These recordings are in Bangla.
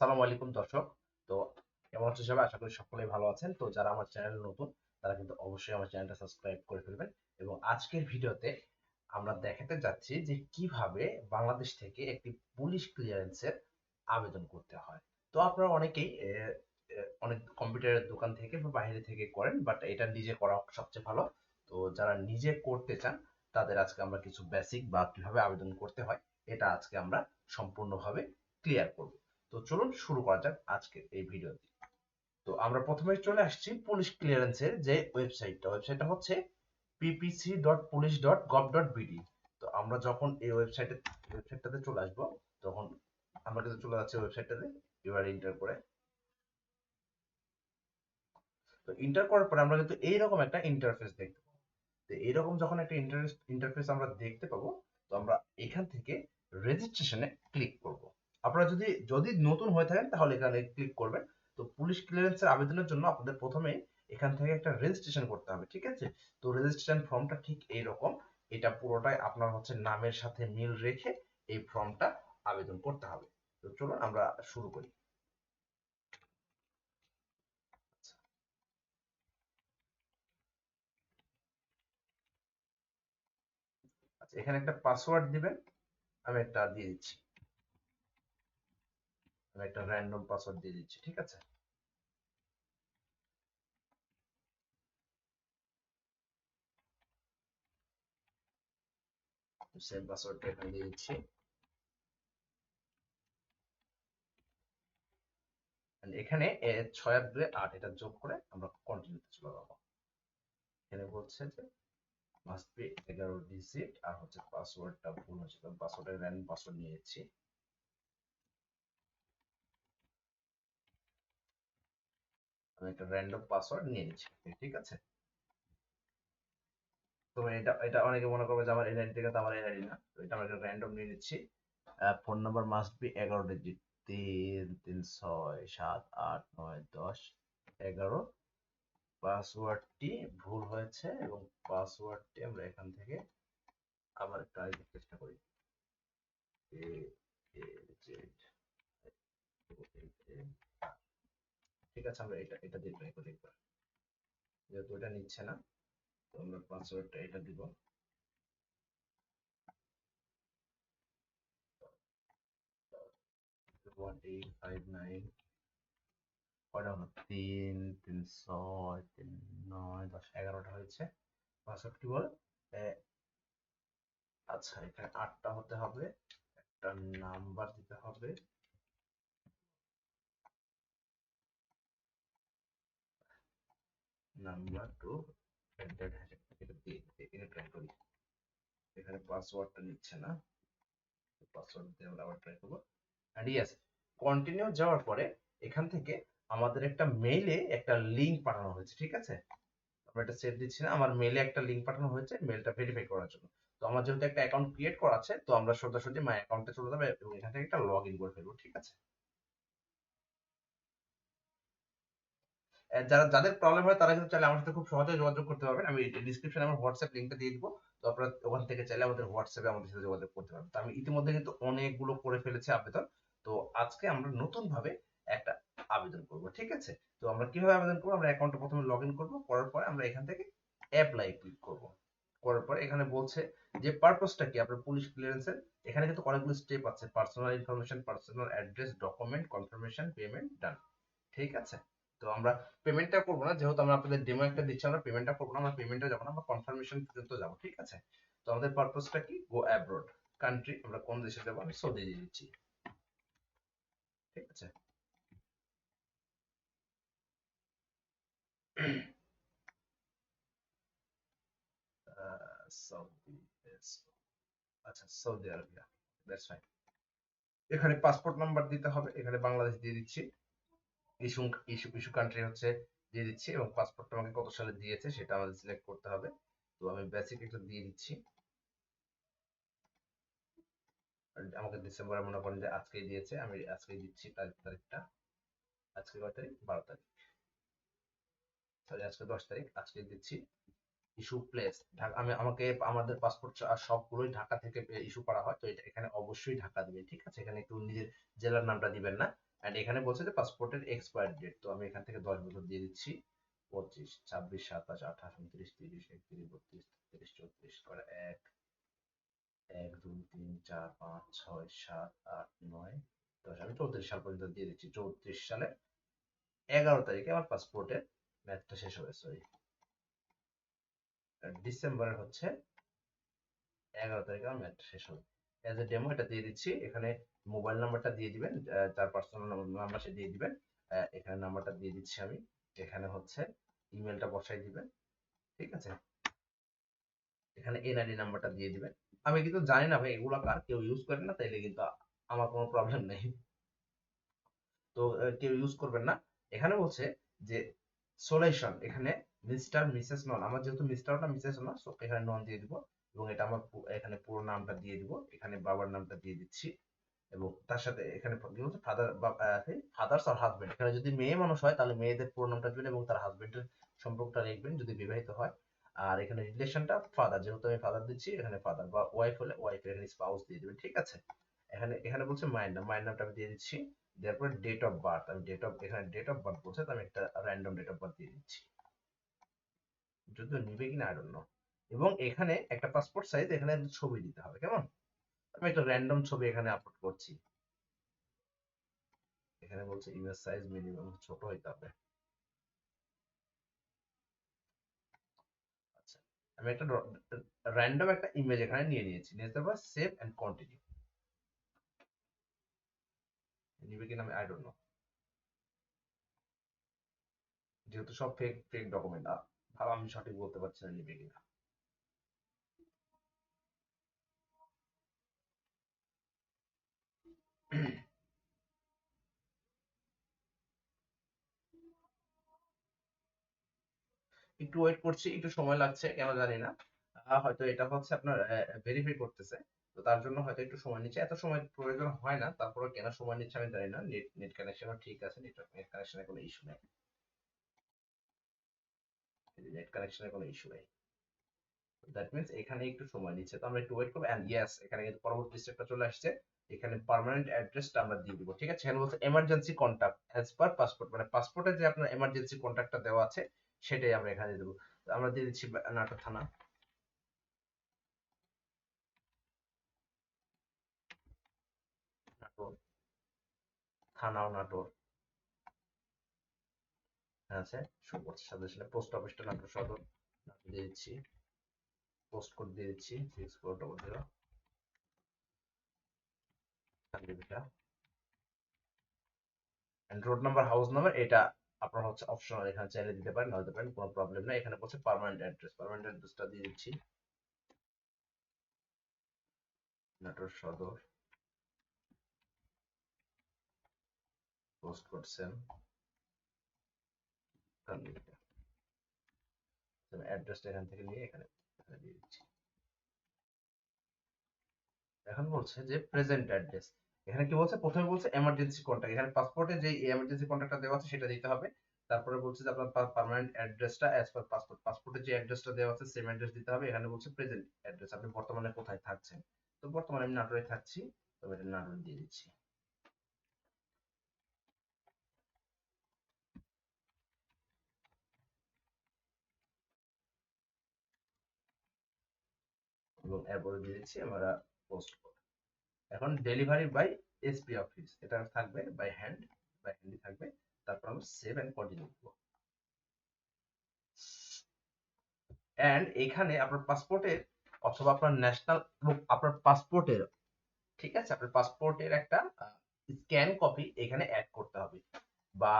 আসসালামু আলাইকুম দর্শক। তো কেমন আছেন সবাই? আশা করি সকলেই ভালো আছেন। তো যারা আমার চ্যানেল নতুন, তারা কিন্তু অবশ্যই আমার চ্যানেলটা সাবস্ক্রাইব করে ফেলবেন এবং আজকের ভিডিওতে আমরা দেখাতে যাচ্ছি যে কীভাবে বাংলাদেশ থেকে একটি পুলিশ ক্লিয়ারেন্সের আবেদন করতে হয়। তো আপনারা অনেকেই অনেক কম্পিউটারের দোকান থেকে বা বাইরে থেকে করেন, বাট এটা নিজে করা সবচেয়ে ভালো। তো যারা নিজে করতে চান, তাদের আজকে আমরা কিছু বেসিক বা কীভাবে আবেদন করতে হয়, এটা আজকে আমরা সম্পূর্ণভাবে ক্লিয়ার করব। তো চলুন শুরু করা যাক আজকের এই ভিডিওটি তো আমরা প্রথমে চলে আসছি পুলিশ ক্লিয়ারেন্সের যে ওয়েবসাইটটা ওয়েবসাইটটা হচ্ছে PPC dot police dot gov dot BD তো আমরা যখন এই ওয়েবসাইটে ওয়েবসাইটটাতে চলে আসব, তখন আমরা কিন্তু চলে যাচ্ছি ওয়েবসাইটটাতে এবার এন্টার করে। তো এন্টার করার পরে আমরা কিন্তু এইরকম একটা ইন্টারফেস দেখতে পাবো। তো এইরকম যখন একটা ইন্টারফেস আমরা দেখতে পাবো, তো আমরা এখান থেকে রেজিস্ট্রেশনে ক্লিক করব। আপনারা যদি যদি নতুন হয়ে থাকেন, তাহলে এখানে ক্লিক করবেন। তো পুলিশ ক্লিয়ারেন্সের আবেদনের জন্য আপনাদের প্রথমে এখান থেকে একটা রেজিস্ট্রেশন করতে হবে, ঠিক আছে? তো রেজিস্ট্রেশন ফর্মটা ঠিক এইরকম। এটা পুরোটাই আপনার হচ্ছে নামের সাথে মিল রেখে এই ফর্মটা আবেদন করতে হবে। তো চলুন আমরা শুরু করি। আচ্ছা এখানে একটা পাসওয়ার্ড দিবেন, আমি একটা দিয়ে দিচ্ছি। আমি একটা র্যান্ডম পাসওয়ার্ড দিয়ে দিচ্ছি, ঠিক আছে? সেম পাসওয়ার্ডটা এখানে দিয়ে দিচ্ছি। এখানে ছয় দুয়ে আট এটা যোগ করে আমরা কন্টিনিউতে চলে যাব। এখানে বলছে যে মাস্ট বি এগারো ডিজিট আর হচ্ছে পাসওয়ার্ডটা ভুল হচ্ছে পাসওয়ার্ডের র্যান্ডম পাসওয়ার্ড নিয়ে আমি একটা র্যান্ডম পাসওয়ার্ড নিয়ে নিচ্ছি ঠিক আছে? তো এটা এটা অনেকে মনে করবে যে আমার এনআইডি থেকে তো আমার এনআইডি না, তো এটা আমরা একটা র্যান্ডম নিয়ে নিচ্ছি। ফোন নাম্বার মাস্ট বি এগারো ডিজিট তিন তিন, ছয়, সাত, আট, নয়, দশ, এগারো। পাসওয়ার্ডটি ভুল হয়েছে এবং পাসওয়ার্ডটি আমরা এখান থেকে আবার একটা আরেকবার চেষ্টা করি। এ জেড ঠিক আছে, আমরা এটা এটা দিয়ে ট্রাই করি একবার যেহেতু এটা নিচ্ছে না, তো আমরা পাসওয়ার্ডটা এটা দিব। আচ্ছা এখানে আটটা হতে হবে, একটা নাম্বার দিতে হবে। নাম্বার টু এটা দিয়ে এটা ট্রাই করি। এখানে পাসওয়ার্ডটা নিচ্ছে না পাসওয়ার্ড দিয়ে আমরা আবার ট্রাই করব। অ্যান্ড ইয়েস কন্টিনিউ যাওয়ার পরে এখান থেকে আমাদের একটা মেইলে একটা লিংক পাঠানো হয়েছে, ঠিক আছে? আমরা এটা সেভ দিচ্ছি না, আমার মেইলে একটা লিংক পাঠানো হয়েছে মেইলটা ভেরিফাই করার জন্য। তো আমার যেহেতু একটা অ্যাকাউন্ট ক্রিয়েট করা আছে, তো আমরা সোজাসুজি মাই অ্যাকাউন্টে চলে যাব এবং এখান থেকে একটা লগ ইন করে ফেলব, ঠিক আছে? যারা, যাদের প্রবলেম হয় তারা কিন্তু চাইলে আমার সাথে খুব সহজে যোগাযোগ করতে পারবেন। আমি ডিসক্রিপশনে আমার হোয়াটসঅ্যাপ লিঙ্কটা দিয়ে দিব। তো আপনারা ওখান থেকে চাইলে আমাদের হোয়াটসঅ্যাপে আমাদের সাথে যোগাযোগ করতে পারবেন। তো আমি ইতিমধ্যে কিন্তু অনেকগুলো করে ফেলেছি আবেদন। তো আজকে আমরা নতুন ভাবে একটা আবেদন করব, ঠিক আছে? তো আমরা কীভাবে আবেদন করব? আমরা অ্যাকাউন্টে প্রথমে লগ ইন করব। করার পরে আমরা এখান থেকে অ্যাপ্লাই ক্লিক করব। করার পরে এখানে বলছে যে পারপাসটা কি? আপনার পুলিশ ক্লিয়ারেন্সের এখানে কিন্তু অনেকগুলো স্টেপ আছে। Personal information personal address document confirmation payment done ঠিক আছে? তো আমরা পেমেন্টটা করব না, যেহেতু আমরা আপনাদের ডেমো একটা দিচ্ছি, আমরা পেমেন্টটা করব না, আমরা পেমেন্টটা যাব না আমরা কনফার্মেশন পর্যন্ত যাব, ঠিক আছে? তো আমাদের পারপাসটা কি? গো অ্যাব্রোড কান্ট্রি আমরা কোন দেশে যাব? আমি সৌদি দিয়ে দিচ্ছি। ঠিক আছে? আচ্ছা সৌদি আরবিয়া দ্যাটস ফাইন এখানে পাসপোর্ট নাম্বার দিতে হবে, এখানে বাংলাদেশ দিয়ে দিচ্ছি। ইস্যু ইস্যু ইস্যু কান্ট্রি হচ্ছে দিয়ে দিচ্ছি এবং আমাকে কত সালে দিয়েছে সেটা আমাদের সিলেক্ট করতে হবে। তো আমি বেসিক একটা দিয়ে দিচ্ছি। আমাকে ডিসেম্বরে মনে করেন যে দিয়েছে, আমি দিচ্ছি তারিখ তারিখটা। আজকে কয় তারিখ? বারো তারিখ। সরি আজকে দশ তারিখ, আজকে দিচ্ছি ইস্যু প্লেস আমি, আমাকে আমাদের পাসপোর্ট সবগুলোই ঢাকা থেকে ইস্যু করা হয়, তো এটা এখানে অবশ্যই ঢাকা দিবে ঠিক আছে? এখানে একটু নিজের জেলার নামটা দিবেন না। অ্যান্ড এখানে বলছে যে পাসপোর্টের এক্সপায়ার ডেট তো আমি এখান থেকে দশ বছর দিয়ে দিচ্ছি। পঁচিশ, ছাব্বিশ, সাতাশ, আঠাশ, উনত্রিশ, তিরিশ, একত্রিশ, বত্রিশ, তেত্রিশ, চৌত্রিশ করে এক এক, দুই, তিন, চার, পাঁচ, ছয়, সাত, আট, নয়, দশ। আমি চৌত্রিশ সাল পর্যন্ত দিয়ে দিচ্ছি। চৌত্রিশ সালে এগারো তারিখে আমার পাসপোর্টের ম্যাচটা শেষ হবে সরি ডিসেম্বরের হচ্ছে এগারো তারিখে আমার ম্যাচটা শেষ হবে। এজ এ ডেমো এটা দিয়ে দিচ্ছি। এখানে মোবাইল নাম্বারটা দিয়ে দিবেন যার পার্সোনাল নাম্বার সে দিয়ে দিবেন। এখানে নাম্বারটা দিয়ে দিচ্ছি আমি। এখানে হচ্ছে ইমেলটা বসাই দিবেন। ঠিক আছে? এখানে এনআইডি নাম্বারটা দিয়ে দিবেন। আমি কিন্তু জানি না ভাই এগুলো কার, কেউ ইউজ করে না, তাইলে কিন্তু আমার কোনো প্রবলেম নেই। তো কেউ ইউজ করবেন না। এখানে বলছে যে সলিউশন এখানে মিস্টার মিসেস নন। আমার যেহেতু মিস্টার না মিসেস না সো এখানে নন দিয়ে দিব। এবং এটা আমার এখানে পুরো নামটা দিয়ে দিব। এখানে বাবার নামটা দিয়ে দিচ্ছি। এবং তার সাথে এখানে ফাদার ফাদার্স আর হাজবেন্ড এখানে যদি মেয়ে মানুষ হয়, তাহলে মেয়েদের পুরো নামটা দিবেন এবং তার হাজবেন্ডের সম্পর্কটা লিখবেন যদি বিবাহিত হয়। আর এখানে রিলেশনটা ফাদার যেহেতু আমি ফাদার দিচ্ছি, এখানে ফাদার বা ওয়াইফ হলে ওয়াইফ এখানে স্পাউস দিয়ে দিবেন, ঠিক আছে? এখানে এখানে বলছে মায়ের নাম, মায়ের নামটা আমি দিয়ে দিচ্ছি। দেওয়ার পরে ডেট অফ বার্থ আমি ডেট অফ এখানে ডেট অফ বার্থ বলছে আমি একটা র্যান্ডম ডেট অফ বার্থ দিয়ে দিচ্ছি। যদিও নিবে কিনা আই ডোন্ট নো এবং এখানে একটা পাসপোর্ট সাইজ এখানে ছবি দিতে হবে, কেমন? আমি একটা র্যান্ডম ছবি এখানে আপলোড করছি। এখানে বলছে ইমেজ সাইজ মিনিমাম ছোট হইতে হবে। আচ্ছা আমি একটা র্যান্ডম একটা ইমেজ এখানে নিয়ে নিয়েছি। নিয়ে তারপর সেভ এন্ড কন্টিনিউ নিবে কিনা আমি আই ডোন্ট নো যেহেতু সব ফেক ফেক ডকুমেন্ট ভাব আমি সঠিক বলতে পারছি না নিবে কিনা। একটু ওয়েট করছি, একটু সময় লাগছে, কেন জানি না। হয়তো এটা হচ্ছে আপনার ভেরিফাই করতেছে। তো তার জন্য হয়তো একটু সময় নিচ্ছে। এত সময় প্রয়োজন হয় না তারপরে কেন সময় নিচ্ছে আমি জানি না। নেট নেট কানেকশনও ঠিক আছে নেটওয়ার্ক নেট কানেকশনের কোনো ইস্যু নেই। নেট কানেকশনের কোনো ইস্যু নেই। দ্যাট মিন্স এখানে একটু সময় নিচ্ছে। তো আমরা একটু ওয়েট করব। এন্ড ইয়েস এখানে কিন্তু পরবর্তী স্টেপটা চলে আসছে। এখানে পার্মানেন্ট অ্যাড্রেসটা আমরা দিয়ে দিব, ঠিক আছে? এখানে বলছে emergency contact as per passport মানে পাসপোর্টে যে আপনার এমার্জেন্সি কন্টাক্টটা দেওয়া আছে, সেটাই আমরা এখানে দিয়ে দেবো। আমরা দিয়ে দিচ্ছি বা- নাটোর। থানা নাটোর। আছে। সুপোর্ট সাজেশন পোস্ট অফিসটা নাটোর সদর। দিয়ে দিচ্ছি। পোস্ট কোড দিয়ে দিচ্ছি six four double zero road number house number এটা আপনার হচ্ছে অপশনাল এখানে চাইলে দিতে পারেন না দিতে পারেন, কোনো প্রবলেম নাই। এখানে বলছে পার্মানেন্ট অ্যাড্রেস পার্মানেন্ট অ্যাড্রেসটা দিয়ে দিচ্ছি। নাটোর সদর পোস্ট করছেন অ্যাড্রেসটা এখান থেকে নিয়ে এখানে এখানে বলছে যে প্রেজেন্ট অ্যাড্রেস এখানে কি বলছে? প্রথমে বলছে এমার্জেন্সি কন্টাক্ট এখানে পাসপোর্টে যে এমার্জেন্সি কন্টাক্টটা দেওয়া আছে সেটা দিতে হবে। তারপরে বলছে যে আপনার পার্মানেন্ট অ্যাড্রেসটা অ্যাজ পার পাসপোর্ট পাসপোর্টে যে অ্যাড্রেসটা দেওয়া আছে সেম অ্যাড্রেস দিতে হবে। এখানে বলছে প্রেজেন্ট অ্যাড্রেস আপনি বর্তমানে কোথায় থাকছেন? তো বর্তমানে আমি নাটোরে থাকছি। তবে এটা নাটোর দিয়ে দিচ্ছি। এবং এরপরে দিয়ে দিচ্ছি আমরা পোস্ট এখন ডেলিভারি বাই এসপি অফিস এটা থাকবে বাই হ্যান্ড বাই হ্যান্ডই থাকবে। তারপর আমরা সেভ এন্ড কন্টিনিউ করব। এন্ড এখানে আপনার পাসপোর্টের অথবা আপনার ন্যাশনাল এবং আপনার পাসপোর্টের ঠিক আছে? আপনার পাসপোর্টের একটা স্ক্যান কপি এখানে অ্যাড করতে হবে। বা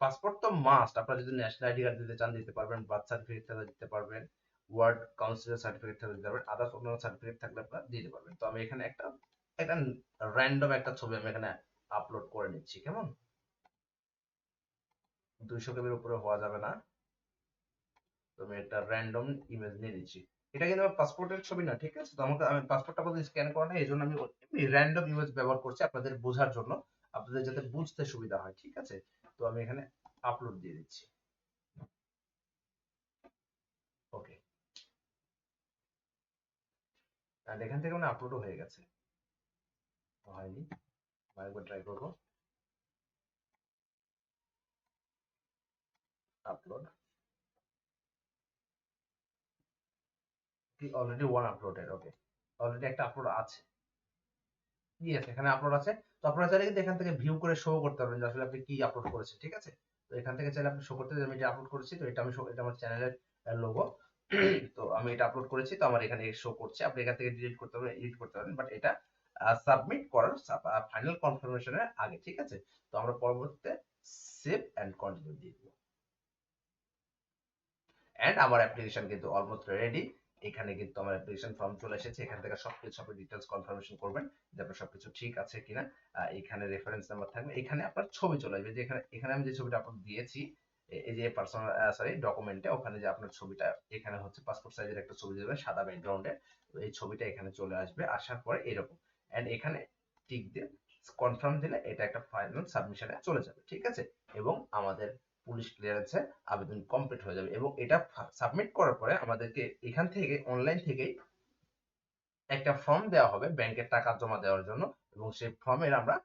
পাসপোর্ট তো মাস্ট আপনারা যদি ন্যাশনাল আইডি কার্ড দিতে চান, দিতে পারবেন বার্থ সার্টিফিকেট দিতে পারবেন। ওয়ার্ড কাউন্সিলের সার্টিফিকেট থাকলে দিতে পারবেন আদার্স অন্যান্য সার্টিফিকেট থাকলে আপনারা দিতে পারবেন। তো আমি এখানে একটা একটা র্যান্ডম একটা ছবি আমি এখানে আপলোড করে নিচ্ছি, কেমন? দুইশো কেবির উপরে হওয়া যাবে না। তো আমি একটা র্যান্ডম ইমেজ নিয়ে নিচ্ছি। এটা কিন্তু আমার পাসপোর্টের ছবি না, ঠিক আছে? তো আমাকে, আমি পাসপোর্টটা বলতে স্ক্যান করা নেই, এই জন্য আমি র্যান্ডম ইমেজ ব্যবহার করছি আপনাদের বোঝার জন্য, আপনাদের যাতে বুঝতে সুবিধা হয়, ঠিক আছে? তো আমি এখানে আপলোড দিয়ে দিচ্ছি। অ্যান্ড এখান থেকে মানে আপলোডও হয়ে গেছে। হয়নি। আরেকবার ট্রাই করব। Upload already one uploaded okay already একটা আপলোড আছে। ইয়েস এখানে আপলোড আছে। তো আপনারা চাইলে কিন্তু এখান থেকে ভিউ করে শো করতে পারবেন যে আসলে আপনি কি আপলোড করেছেন, ঠিক আছে? তো এখান থেকে চাইলে আপনি শো করতে আমি এটা আপলোড করেছি, তো এটা আমি এটা আমার চ্যানেলের লোগো তো আমি এটা আপলোড করেছি, তো আমার এখানে শো করছে। আপনি এখান থেকে ডিলিট করতে পারবেন এডিট করতে পারবেন বাট এটা সাবমিট করার ফাইনাল কনফার্মেশনের আগে, ঠিক আছে? তো আমরা পরবর্তীতে সেভ অ্যান্ড কন্টিনিউ দিয়ে দিব। অ্যান্ড আমার অ্যাপ্লিকেশন কিন্তু অলমোস্ট রেডি এখানে কিন্তু আমার অ্যাপ্লিকেশন ফর্ম চলে এসেছে। এখান থেকে সবকিছু আপনি ডিটেলস কনফার্মেশন করবেন, যে আপনার সবকিছু ঠিক আছে কিনা। এখানে রেফারেন্স নাম্বার থাকবে এখানে আপনার ছবি চলে আসবে। যে এখানে এখানে আমি যে ছবিটা আপনার দিয়েছি এই যে পার্সোনাল সরি ডকুমেন্টে ওখানে যে আপনার ছবিটা, এখানে হচ্ছে পাসপোর্ট সাইজের একটা ছবি দেবেন সাদা ব্যাকগ্রাউন্ডে এই ছবিটা এখানে চলে আসবে, আসার পরে এরকম। এন্ড এখানে টিক দিয়ে কনফার্ম দিলে এটা একটা ফাইনাল সাবমিশনে চলে যাবে, ঠিক আছে? এবং আমাদের পুলিশ ক্লিয়ারেন্সে আবেদন কমপ্লিট হয়ে যাবে। এবং এটা সাবমিট করার পরে আমাদেরকে এখান থেকে অনলাইন থেকেই একটা ফর্ম দেওয়া হবে ব্যাংকের টাকা জমা দেওয়ার জন্য। এবং সেই ফর্মের আমরা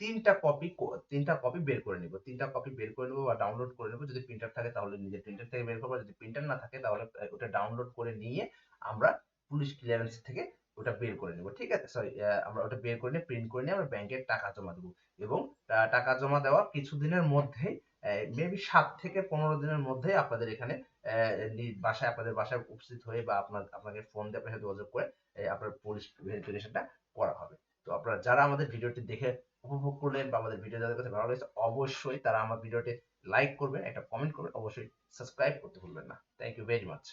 তিনটা কপি তিনটা কপি বের করে নিব। তিনটা কপি বের করে নেব বা ডাউনলোড করে নেব। যদি প্রিন্টার থাকে তাহলে নিজের প্রিন্টার থেকে বের করব। যদি প্রিন্টার না থাকে তাহলে ওটা ডাউনলোড করে নিয়ে আমরা পুলিশ ক্লিয়ারেন্স থেকে ওটা বের করে নেব। ঠিক আছে? সরি আমরা ওটা বের করে নিয়ে প্রিন্ট করে নিয়ে আমরা ব্যাংকের টাকা জমা দেবো। এবং টাকা জমা দেওয়া কিছুদিনের মধ্যেই মেবি সাত থেকে পনেরো দিনের মধ্যে আপনাদের এখানে বাসায় আপনাদের বাসায় উপস্থিত হয়ে বা আপনার, আপনাকে ফোন দিয়ে আপনার সাথে যোগাযোগ করে আপনার পুলিশ ভেরিফিকেশনটা করা হবে। তো আপনারা যারা আমাদের ভিডিওটি দেখে উপভোগ করলেন বা আমাদের ভিডিও যাদের কাছে ভালো লেগেছে, অবশ্যই তারা আমার ভিডিওটি লাইক করবেন, একটা কমেন্ট করবেন, অবশ্যই সাবস্ক্রাইব করতে ভুলবেন না। Thank you very much